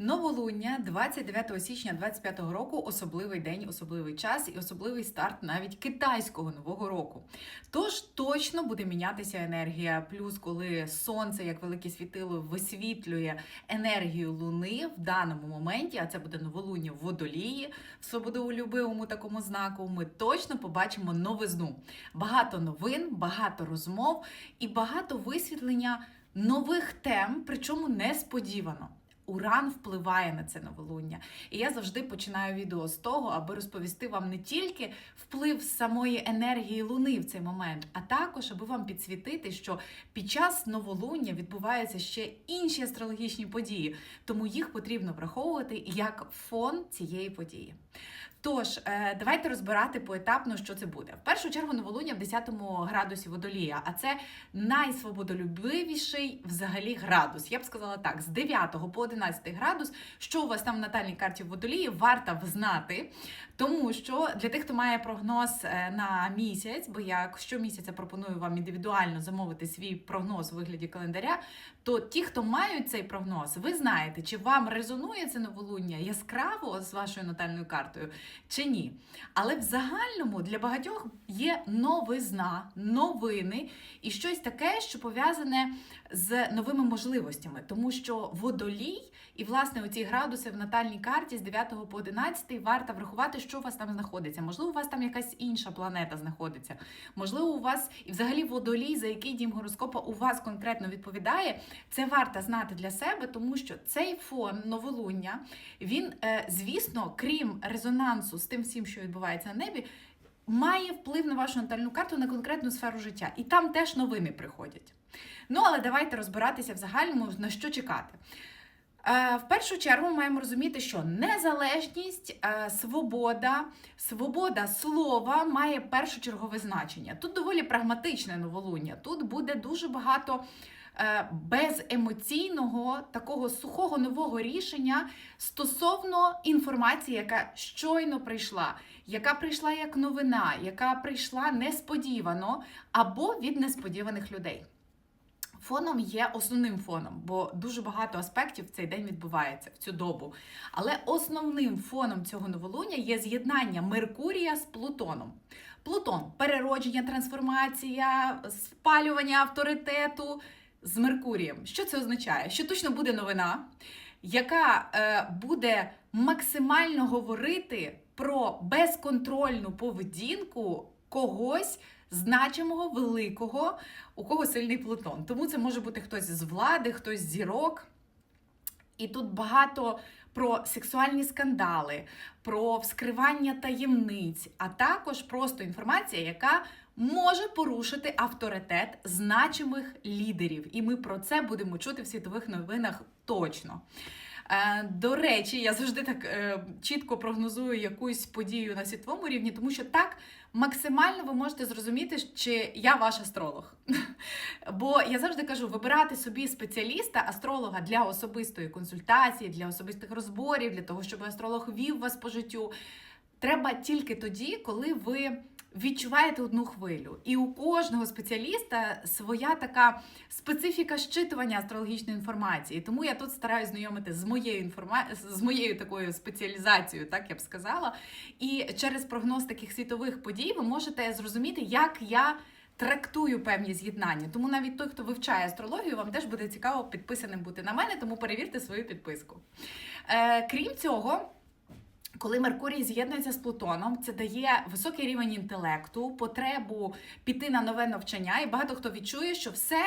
Новолуння 29 січня 25 року особливий день, особливий час і особливий старт навіть китайського нового року. Тож точно буде мінятися енергія. Плюс, коли сонце, як велике світило, висвітлює енергію луни в даному моменті, а це буде новолуння в водолії, в свободолюбивому такому знаку, ми точно побачимо новизну. Багато новин, багато розмов і багато висвітлення нових тем, причому несподівано. Уран впливає на це новолуння. І я завжди починаю відео з того, аби розповісти вам не тільки вплив самої енергії Луни в цей момент, а також аби вам підсвітити, що під час новолуння відбуваються ще інші астрологічні події, тому їх потрібно враховувати як фон цієї події. Тож, е, давайте розбирати поетапно, що це буде. В першу чергу новолуння в 10 градусі водолія, а це найсвободолюбивіший взагалі градус. Я б сказала так: з 9 по 11 градус, що у вас там в натальній карті водолії, варто знати. Тому що для тих, хто має прогноз е, на місяць, бо я щомісяця пропоную вам індивідуально замовити свій прогноз у вигляді календаря, то ті, хто мають цей прогноз, ви знаєте, чи вам резонує це новолуння яскраво з вашою натальною картою, чи ні. Але в загальному для багатьох є новизна, новини і щось таке, що пов'язане з новими можливостями, тому що водолій і власне оці градуси в натальній карті з 9 по 11 варто врахувати, що у вас там знаходиться. Можливо, у вас там якась інша планета знаходиться. Можливо, у вас і взагалі водолій, за який дім гороскопа у вас конкретно відповідає. Це варто знати для себе, тому що цей фон новолуння, він, е, звісно, крім резонансу з тим всім, що відбувається на небі. Має вплив на вашу натальну карту на конкретну сферу життя, і там теж новини приходять. Ну, але давайте розбиратися в загальному, на що чекати. Е, В першу чергу маємо розуміти, що незалежність, е, свобода, свобода слова має першочергове значення. Тут доволі прагматичне новолуння. Тут буде дуже багато е, беземоційного, такого сухого нового рішення стосовно інформації, яка щойно прийшла, яка прийшла як новина, яка прийшла несподівано або від несподіваних людей. Фоном є основним фоном, бо дуже багато аспектів в цей день відбувається в цю добу. Але основним фоном цього новолуння є з'єднання Меркурія з Плутоном. Плутон переродження, трансформація, спалювання авторитету з Меркурієм. Що це означає? Що точно буде новина, яка е, буде максимально говорити про безконтрольну поведінку когось значимого, великого, у кого сильний Плутон. Тому це може бути хтось з влади, хтось зірок. І тут багато про сексуальні скандали, про вскривання таємниць, а також просто інформація, яка може порушити авторитет значимих лідерів. І ми про це будемо чути в світових новинах точно. Е, До речі, я завжди так е, чітко прогнозую якусь подію на світовому рівні, тому що так максимально ви можете зрозуміти, чи я ваш астролог. Бо я завжди кажу, вибирати собі спеціаліста, астролога для особистої консультації, для особистих розборів, для того, щоб астролог вів вас по життю. Треба тільки тоді, коли ви відчуваєте одну хвилю. І у кожного спеціаліста своя така специфіка щитування астрологічної інформації. Тому я тут стараюсь знайомити з моєю інформа... з моєю такою спеціалізацією, так я б сказала. І через прогноз таких світових подій ви можете зрозуміти, як я. Трактую певні з'єднання, тому навіть той, хто вивчає астрологію, вам теж буде цікаво підписаним бути на мене, тому перевірте свою підписку. Е, крім цього, коли Меркурій з'єднується з Плутоном, це дає високий рівень інтелекту, потребу піти на нове навчання, і багато хто відчує, що все.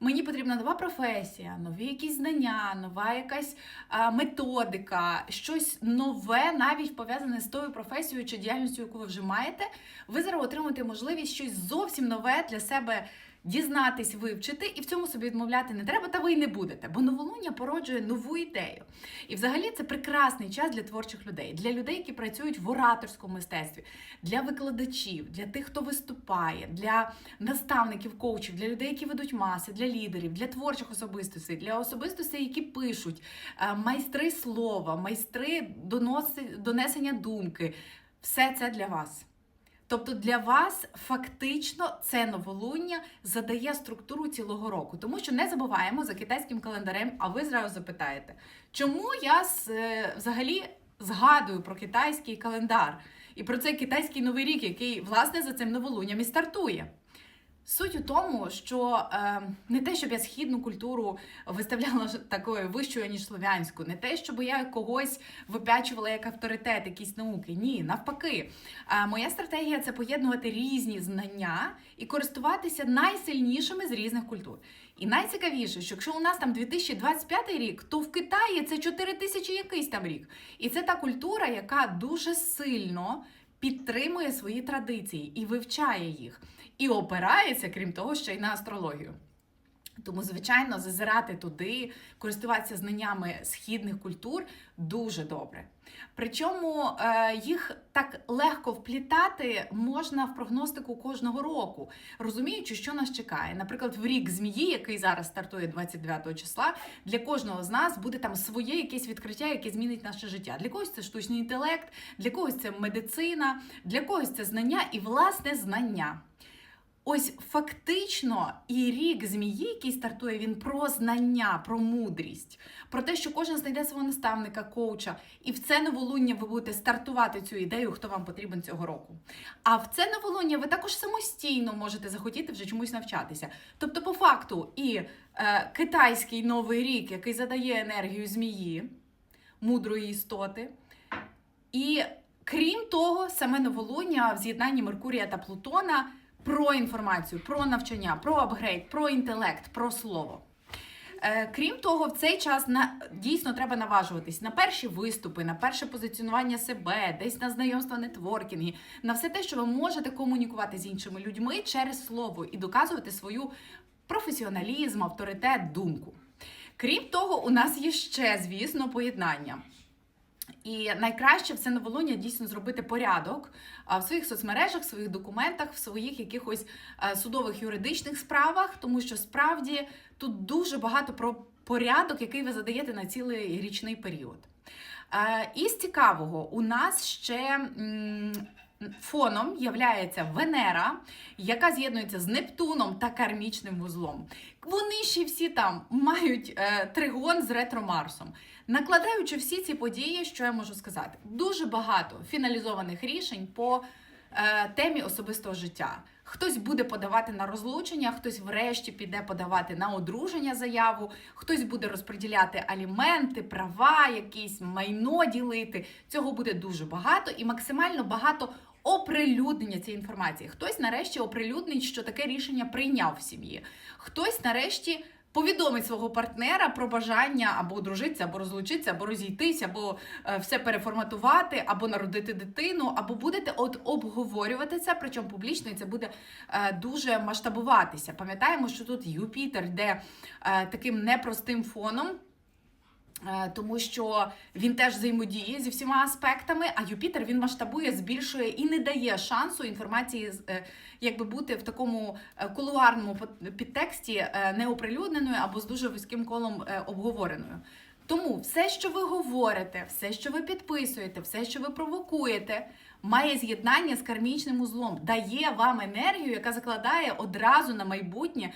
Мені потрібна нова професія, нові якісь знання, нова якась а, методика, щось нове, навіть пов'язане з тою професією чи діяльністю, яку ви вже маєте. Ви зараз отримуєте можливість щось зовсім нове для себе дізнатись, вивчити, і в цьому собі відмовляти не треба, та ви й не будете. Бо новолуння породжує нову ідею. І взагалі це прекрасний час для творчих людей, для людей, які працюють в ораторському мистецтві, для викладачів, для тих, хто виступає, для наставників, коучів, для людей, які ведуть маси, для лідерів, для творчих особистостей, для особистостей, які пишуть, е, майстри слова, майстри донесення думки. Все це для вас. Тобто для вас фактично це новолуння задає структуру цілого року. Тому що не забуваємо за китайським календарем, а ви зразу запитаєте, чому я е, взагалі згадую про китайський календар і про цей китайський новий рік, який власне за цим новолунням і стартує. Суть у тому, що е, не те, щоб я східну культуру виставляла такою вищою, ніж слов'янську, не те, щоб я когось випячувала як авторитет, якісь науки. Ні, навпаки. Е, моя стратегія це поєднувати різні знання і користуватися найсильнішими з різних культур. І найцікавіше, що якщо у нас там 2025 рік, то в Китаї це 4000 якийсь там рік. І це та культура, яка дуже сильно підтримує свої традиції і вивчає їх, і опирається, крім того, ще й на астрологію. Тому, звичайно, зазирати туди, користуватися знаннями східних культур дуже добре. Причому е, їх так легко вплітати можна в прогностику кожного року, розуміючи, що нас чекає. Наприклад, в рік змії, який зараз стартує 29 числа, для кожного з нас буде там своє якесь відкриття, яке змінить наше життя. Для когось це штучний інтелект, для когось це медицина, для когось це знання і власне знання. Ось фактично і рік змії, який стартує, він про знання, про мудрість, про те, що кожен знайде свого наставника, коуча, і в це новолуння ви будете стартувати цю ідею, хто вам потрібен цього року. А в це новолуння ви також самостійно можете захотіти вже чомусь навчатися. Тобто, по факту, і е, китайський новий рік, який задає енергію змії, мудрої істоти, і крім того, саме новолуння в з'єднанні Меркурія та Плутона про інформацію, про навчання, про апгрейд, про інтелект, про слово. Е, Крім того, в цей час на дійсно треба наважуватись на перші виступи, на перше позиціонування себе, десь на знайомства, нетворкінги, на все те, що ви можете комунікувати з іншими людьми через слово і доказувати свою професіоналізм, авторитет, думку. Крім того, у нас є ще, звісно, поєднання. І найкраще в це новолуння дійсно зробити порядок в своїх соцмережах, в своїх документах, в своїх якихось е, судових юридичних справах, тому що справді тут дуже багато про порядок, який ви задаєте на цілий річний період. І з цікавого, у нас ще фоном являється Венера, яка з'єднується з Нептуном та кармічним вузлом. Вони ще всі там мають е, тригон з ретро-Марсом. Накладаючи всі ці події, що я можу сказати? Дуже багато фіналізованих рішень по темі особистого життя. Хтось буде подавати на розлучення, хтось врешті піде подавати на одруження заяву, хтось буде розподіляти аліменти, права, якісь майно ділити. Цього буде дуже багато і максимально багато оприлюднення цієї інформації. Хтось нарешті оприлюднить, що таке рішення прийняв в сім'ї. Хтось нарешті повідомить свого партнера про бажання або одружитися, або розлучитися, або розійтися, або е, все переформатувати, або народити дитину, або будете от обговорювати це, причому публічно і це буде е, дуже масштабуватися. Пам'ятаємо, що тут Юпітер йде е, таким непростим фоном. Е, Тому що він теж взаємодіє зі всіма аспектами, а Юпітер він масштабує, збільшує і не дає шансу інформації е, якби бути в такому е, кулуарному підтексті неоприлюдненою або з дуже вузьким колом обговореною. Тому все, що ви говорите, все, що ви підписуєте, все, що ви провокуєте, має з'єднання з кармічним узлом, дає вам енергію, яка закладає одразу на майбутнє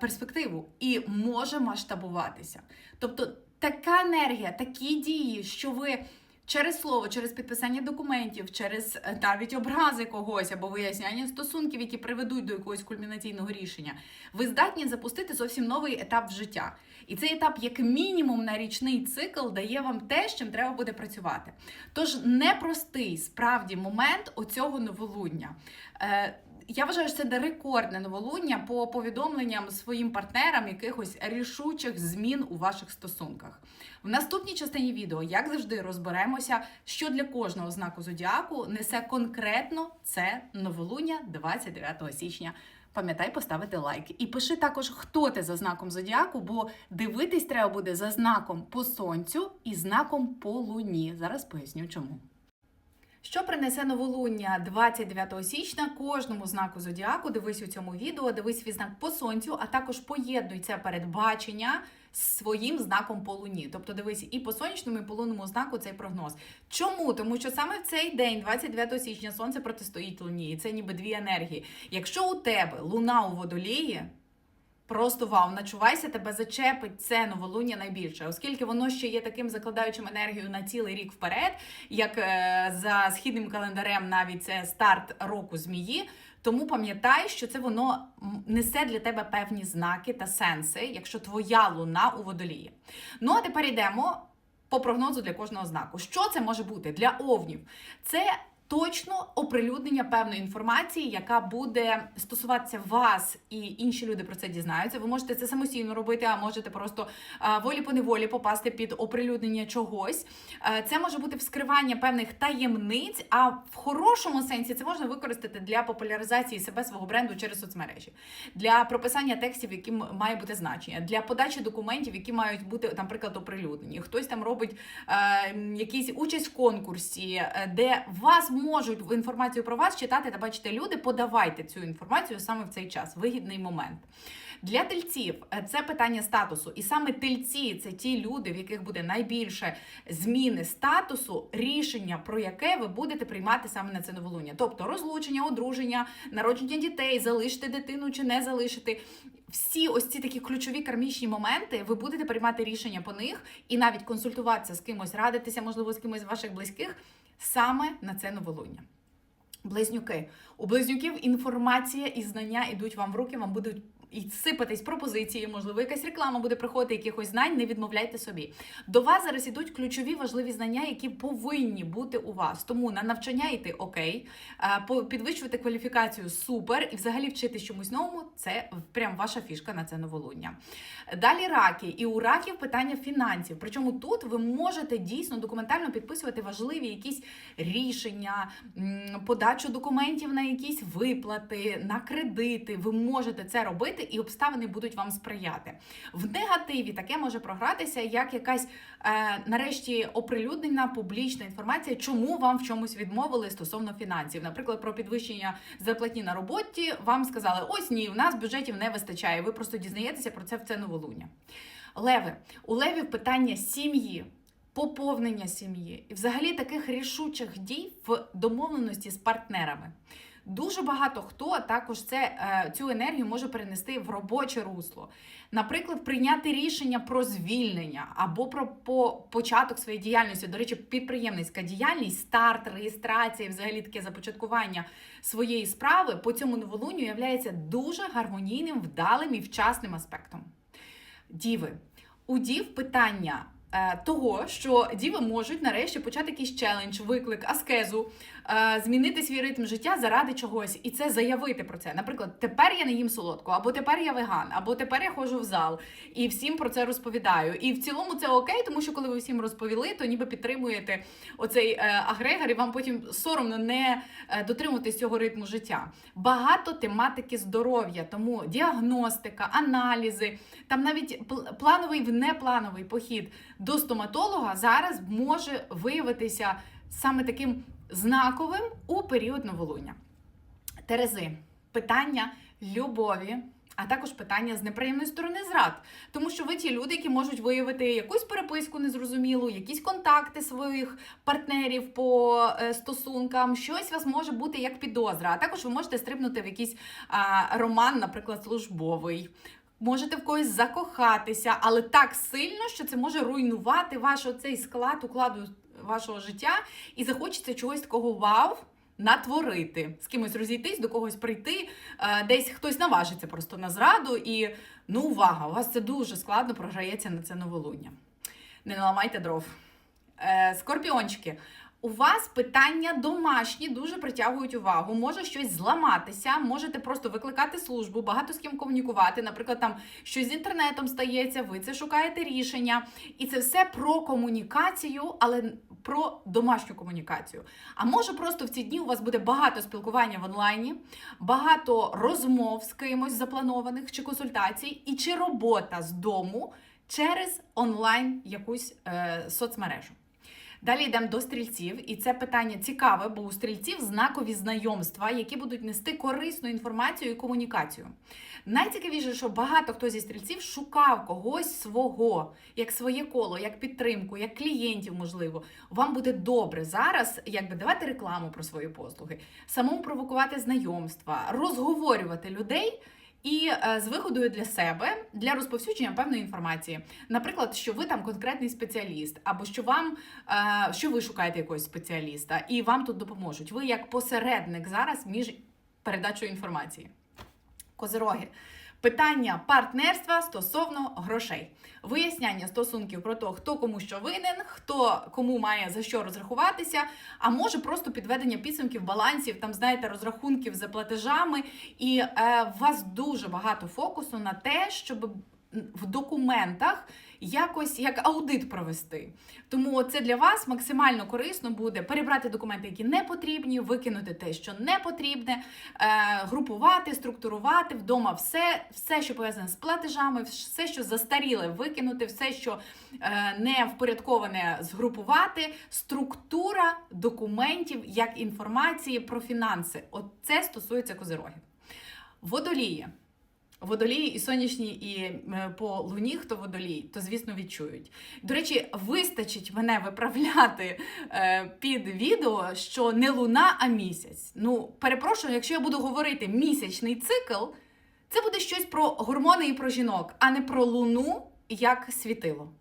перспективу і може масштабуватися. Тобто така енергія, такі дії, що ви через слово, через підписання документів, через е, навіть образи когось або виясняння стосунків, які приведуть до якогось кульмінаційного рішення, ви здатні запустити зовсім новий етап в життя. І цей етап, як мінімум, на річний цикл дає вам те, з чим треба буде працювати. Тож непростий справді момент оцього новолуння. Я вважаю, що це рекордне новолуння по повідомленням своїм партнерам якихось рішучих змін у ваших стосунках. В наступній частині відео, як завжди, розберемося, що для кожного знаку зодіаку несе конкретно це новолуння 29 січня. Пам'ятай поставити лайк. І пиши також, хто ти за знаком зодіаку, бо дивитись треба буде за знаком по сонцю і знаком по луні. Зараз поясню чому. Що принесе новолуння 29 січня кожному знаку зодіаку? Дивись у цьому відео, дивись свій по сонцю, а також поєднуй це передбачення з своїм знаком по луні. Тобто, дивись, і по сонячному, і по лунному знаку цей прогноз. Чому? Тому що саме в цей день, 29 січня, сонце протистоїть луні, і це ніби дві енергії. Якщо у тебе луна у водолії. Просто вау, начувайся, тебе зачепить це новолуння найбільше, оскільки воно ще є таким закладаючим енергію на цілий рік вперед, як е, за східним календарем, навіть це старт року змії. Тому пам'ятай, що це воно несе для тебе певні знаки та сенси, якщо твоя луна у водолії. Ну а тепер йдемо по прогнозу для кожного знаку. Що це може бути для овнів? Це точно оприлюднення певної інформації, яка буде стосуватися вас, і інші люди про це дізнаються. Ви можете це самостійно робити, а можете просто волі по неволі попасти під оприлюднення чогось. Е, Це може бути вскривання певних таємниць, а в хорошому сенсі це можна використати для популяризації себе свого бренду через соцмережі, для прописання текстів, яким має бути значення, для подачі документів, які мають бути, наприклад, оприлюднені. Хтось там робить е, якісь участь в конкурсі, е, де вас можуть в інформацію про вас читати та бачити люди. Подавайте цю інформацію саме в цей час, вигідний момент. Для тельців е, це питання статусу, і саме тельці це ті люди, в яких буде найбільше зміни статусу, рішення про яке ви будете приймати саме на це новолуння. Тобто розлучення, одруження, народження дітей, залишити дитину чи не залишити. Всі ось ці такі ключові кармічні моменти, ви будете приймати рішення по них і навіть консультуватися з кимось, радитися, можливо, з кимось з ваших близьких саме на це новолуння. Близнюки. У близнюків інформація і знання йдуть вам в руки, вам будуть і сипатись пропозиції, можливо, якась реклама буде приходити, якихось знань, не відмовляйте собі. До вас зараз ідуть ключові важливі знання, які повинні бути у вас. Тому на навчання йти окей, е, підвищувати кваліфікацію супер, і взагалі вчитись чомусь новому це прям ваша фішка на це новолуння. Далі раки, і у раків питання фінансів. Причому тут ви можете дійсно документально підписувати важливі якісь рішення, подачу документів на якісь виплати, на кредити. Ви можете це робити, і обставини будуть вам сприяти. В негативі таке може програтися як якась е, нарешті оприлюднена публічна інформація, чому вам в чомусь відмовили стосовно фінансів. Наприклад, про підвищення зарплатні на роботі вам сказали: ось ні, в нас бюджетів не вистачає. Ви просто дізнаєтеся про це в це новолуння. Леви, у левів питання сім'ї. Поповнення сім'ї і взагалі таких рішучих дій в домовленості з партнерами. Дуже багато хто також це, е, цю енергію може перенести в робоче русло. Наприклад, прийняти рішення про звільнення або про по, початок своєї діяльності. До речі, підприємницька діяльність, старт, реєстрація, взагалі таке започаткування своєї справи по цьому новолунню являється дуже гармонійним, вдалим і вчасним аспектом. Діви. У дів питання е, того, що діви можуть нарешті почати якийсь челендж, виклик, аскезу, змінити свій ритм життя заради чогось, і це заявити про це. Наприклад, тепер я не їм солодку, або тепер я веган, або тепер я ходжу в зал і всім про це розповідаю. І в цілому це окей, тому що коли ви всім розповіли, то ніби підтримуєте оцей е, агрегор, і вам потім соромно не е, дотримуватись цього ритму життя. Багато тематики здоров'я, тому діагностика, аналізи, там навіть пл- плановий в неплановий похід до стоматолога зараз може виявитися саме таким знаковим у період новолуння. Терези, питання любові. А також питання з неприємної сторони зрад, тому що ви ті люди, які можуть виявити якусь переписку незрозумілу, якісь контакти своїх партнерів по е, стосункам, щось у вас може бути як підозра. А також ви можете стрибнути в якийсь а, роман, наприклад, службовий. Можете в когось закохатися, але так сильно, що це може руйнувати ваш оцей склад укладу вашого життя, і захочеться чогось такого вау. Натворити, з кимось розійтись, до когось прийти, е, десь хтось наважиться просто на зраду, і ну увага, у вас це дуже складно програється на це новолуння. Не наламайте дров. Е, Скорпіончики, у вас питання домашні дуже притягують увагу. Може щось зламатися, можете просто викликати службу, багато з ким комунікувати. Наприклад, там щось з інтернетом стається, ви це шукаєте рішення. І це все про комунікацію, але про домашню комунікацію. А може просто в ці дні у вас буде багато спілкування в онлайні, багато розмов з кимось запланованих чи консультацій, і чи робота з дому через онлайн якусь е, соцмережу. Далі йдемо до стрільців, і це питання цікаве, бо у стрільців знакові знайомства, які будуть нести корисну інформацію і комунікацію. Найцікавіше, що багато хто зі стрільців шукав когось свого, як своє коло, як підтримку, як клієнтів, можливо. Вам буде добре зараз, якби давати рекламу про свої послуги, самому провокувати знайомства, розговорювати людей. І е, з виходою для себе для розповсюдження певної інформації, наприклад, що ви там конкретний спеціаліст, або що вам е, що ви шукаєте якогось спеціаліста, і вам тут допоможуть. Ви як посередник зараз між передачою інформації. Козироги. Питання партнерства стосовно грошей, виясняння стосунків про те, хто кому що винен, хто кому має за що розрахуватися, а може просто підведення підсумків, балансів, там знаєте, розрахунків за платежами, і е, у вас дуже багато фокусу на те, щоб в документах якось як аудит провести. Тому це для вас максимально корисно буде перебрати документи, які не потрібні, викинути те, що не потрібне, е, групувати, структурувати вдома все, все, що пов'язане з платежами, все, що застаріле, викинути, все, що е, не впорядковане, згрупувати. Структура документів як інформації про фінанси. От це стосується козирогів. Водолії. Водолії і сонячні, і е, по луні, хто водолій, то звісно відчують. До речі, вистачить мене виправляти е, під відео, що не луна, а місяць. Ну, перепрошую, якщо я буду говорити місячний цикл, це буде щось про гормони і про жінок, а не про луну як світило.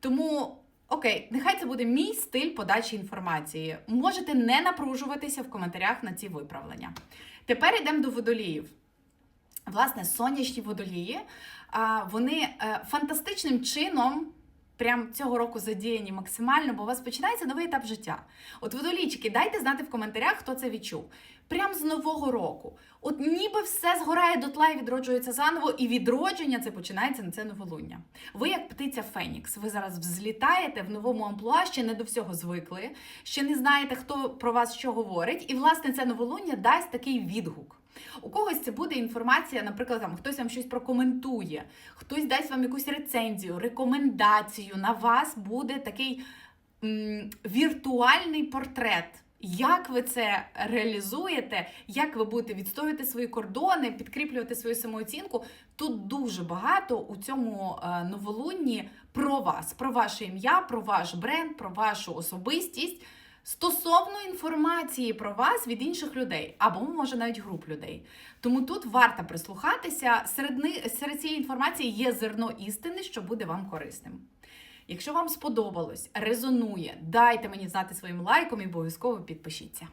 Тому. Окей, нехай це буде мій стиль подачі інформації. Можете не напружуватися в коментарях на ці виправлення. Тепер йдемо до водоліїв. Власне, сонячні водолії, вони е, фантастичним чином. Прям цього року задіяні максимально, бо у вас починається новий етап життя. От водолійчики, дайте знати в коментарях, хто це відчув. Прям з нового року. От ніби все згорає дотла і відроджується заново, і відродження це починається на це новолуння. Ви, як птиця Фенікс, ви зараз взлітаєте в новому амплуа, ще не до всього звикли, ще не знаєте, хто про вас що говорить, і власне це новолуння дасть такий відгук. У когось це буде інформація, наприклад, там хтось вам щось прокоментує, хтось дасть вам якусь рецензію, рекомендацію. На вас буде такий м, віртуальний портрет. Як ви це реалізуєте, як ви будете відстоювати свої кордони, підкріплювати свою самооцінку? Тут дуже багато у цьому е, новолунні про вас, про ваше ім'я, про ваш бренд, про вашу особистість. Стосовно інформації про вас від інших людей, або може навіть груп людей. Тому тут варто прислухатися. Серед, серед цієї інформації є зерно істини, що буде вам корисним. Якщо вам сподобалось, резонує, дайте мені знати своїм лайком і обов'язково підпишіться.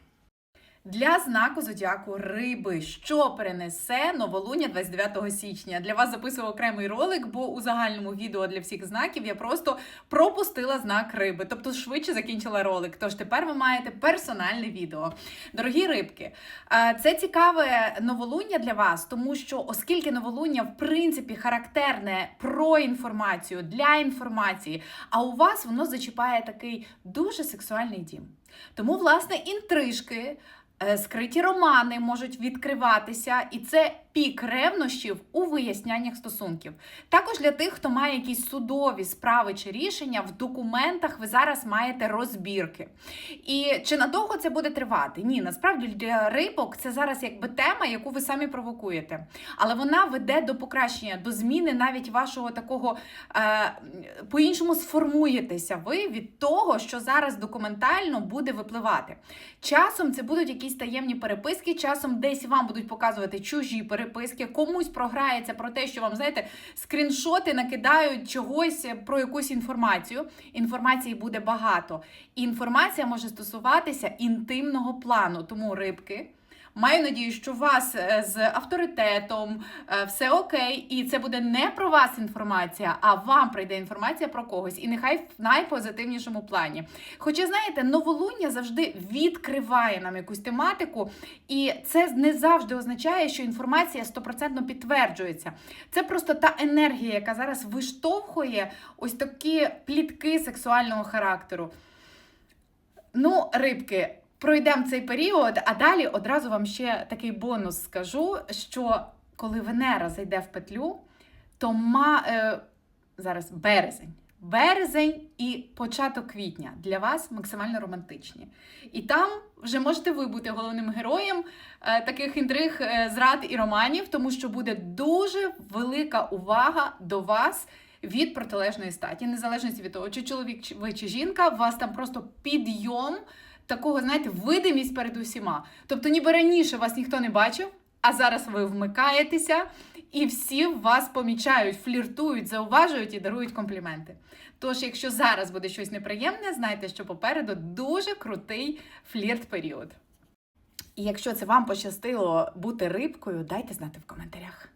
Для знаку зодіаку риби, що перенесе новолуння 29 січня. Для вас записував окремий ролик, бо у загальному відео для всіх знаків я просто пропустила знак риби, тобто швидше закінчила ролик. Тож тепер ви маєте персональне відео. Дорогі рибки, це цікаве новолуння для вас, тому що, оскільки новолуння, в принципі, характерне про інформацію для інформації, а у вас воно зачіпає такий дуже сексуальний дім. Тому, власне, інтрижки. Е, скриті романи можуть відкриватися, і це пік ревнощів у виясняннях стосунків. Також для тих, хто має якісь судові справи чи рішення, в документах ви зараз маєте розбірки. І чи надовго це буде тривати? Ні, насправді для рибок це зараз якби тема, яку ви самі провокуєте. Але вона веде до покращення, до зміни навіть вашого такого е, по-іншому сформуєтеся ви від того, що зараз документально буде випливати. Часом це будуть якісь таємні переписки, часом десь вам будуть показувати чужі переписки, комусь програється про те, що вам, знаєте, скріншоти накидають чогось про якусь інформацію. Інформації буде багато. Інформація може стосуватися інтимного плану, тому рибки. Маю надію, що у вас е, з авторитетом е, все окей, і це буде не про вас інформація, а вам прийде інформація про когось. І нехай в найпозитивнішому плані. Хоча, знаєте, новолуння завжди відкриває нам якусь тематику, і це не завжди означає, що інформація стопроцентно підтверджується. Це просто та енергія, яка зараз виштовхує ось такі плітки сексуального характеру. Ну, рибки. Пройдемо цей період, а далі одразу вам ще такий бонус скажу: що коли Венера зайде в петлю, то ма е, зараз березень. березень і початок квітня для вас максимально романтичні. І там вже можете ви бути головним героєм е, таких інтриг, е, зрад і романів, тому що буде дуже велика увага до вас. Від протилежної статі, незалежно від того, чи чоловік чи ви чи жінка, у вас там просто підйом такого, знаєте, видимість перед усіма. Тобто, ніби раніше вас ніхто не бачив, а зараз ви вмикаєтеся, і всі вас помічають, фліртують, зауважують і дарують компліменти. Тож, якщо зараз буде щось неприємне, знайте, що попереду дуже крутий флірт-період. І якщо це вам пощастило бути рибкою, дайте знати в коментарях.